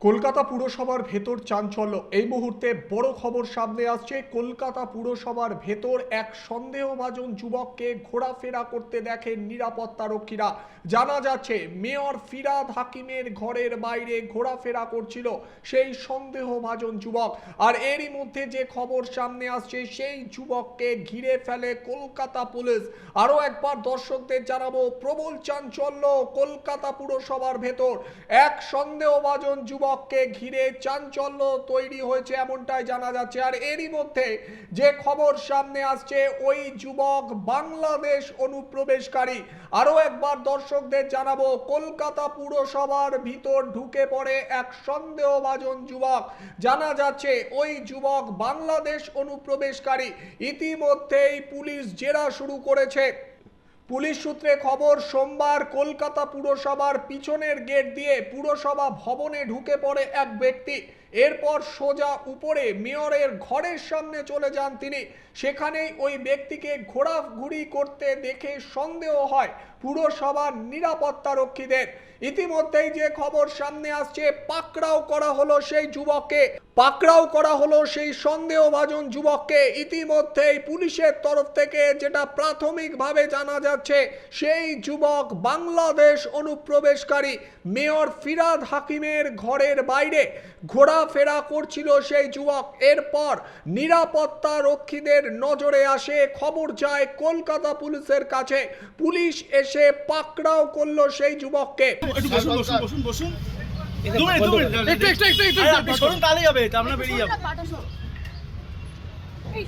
কলকাতা পুরসভার ভেতর চাঞ্চল্য। এই মুহূর্তে বড় খবর সামনে আসছে, কলকাতা পুরসভার ভেতর এক সন্দেহভাজন যুবককে ঘোরাফেরা করতে দেখেন নিরাপত্তা রক্ষীরা জানা যাচ্ছে, মেয়র ফিরাদ হাকিমের ঘরের বাইরে ঘোরাফেরা করছিল সেই সন্দেহভাজন যুবক। আর এরই মধ্যে যে খবর সামনে আসছে, সেই যুবককে ঘিরে ফেলে কলকাতা পুলিশ। আরও একবার দর্শকদের জানাব, প্রবল চাঞ্চল্য কলকাতা পুরসভার ভেতর। এক সন্দেহভাজন যুবককে ঘিরে চাঞ্চল্য তৈরি হয়েছে এমনটাই জানা যাচ্ছে। আর এরই মধ্যে যে খবর সামনে আসছে, ওই যুবক বাংলাদেশ অনুপ্রবেশকারী। আরও একবার দর্শকদের জানাব, কলকাতা পুরসভার ভিতর ঢুকে পড়ে এক সন্দেহভাজন যুবক। জানা যাচ্ছে, ওই যুবক বাংলাদেশ অনুপ্রবেশকারী। ইতিমধ্যেই পুলিশ জেরা শুরু করেছে। পুলিশ সূত্রে খবর, সোমবার কলকাতা পুরসভার পিছনের গেট দিয়ে পুরসভা ভবনে ঢুকে পড়ে এক ব্যক্তি। এরপর সোজা উপরে মেয়রের ঘরের সামনে চলে যান তিনি। সেখানেই ওই ব্যক্তিকে ঘোরাঘুরি করতে দেখে সন্দেহ হয় পুরসভার নিরাপত্তা রক্ষীদের। ইতিমধ্যেই যে খবর সামনে আসছে, পাকড়াও করা হলো সেই যুবককে। পাকড়াও করা হলো সেই সন্দেহভাজন যুবককে। ইতিমধ্যেই পুলিশের তরফ থেকে যেটা প্রাথমিকভাবে জানা যাচ্ছে সেই যুবক বাংলাদেশ অনুপ্রবেশকারী মেয়র ফিরাদ হাকিমের ঘরের বাইরে। ঘোরাফেরা করছিল সেই যুবক। এরপর নিরাপত্তা রক্ষীদের নজরে আসে খবর যায় কলকাতা পুলিশের কাছে। পুলিশ এসে পাকড়াও করল সেই যুবককে। একটু বসুন বসুন বসুন বসুন। দু মিনিট দু মিনিট একটু একটু একটু একটু সরুন তাহলেই হবে আমরা বেরিয়ে যাব। এই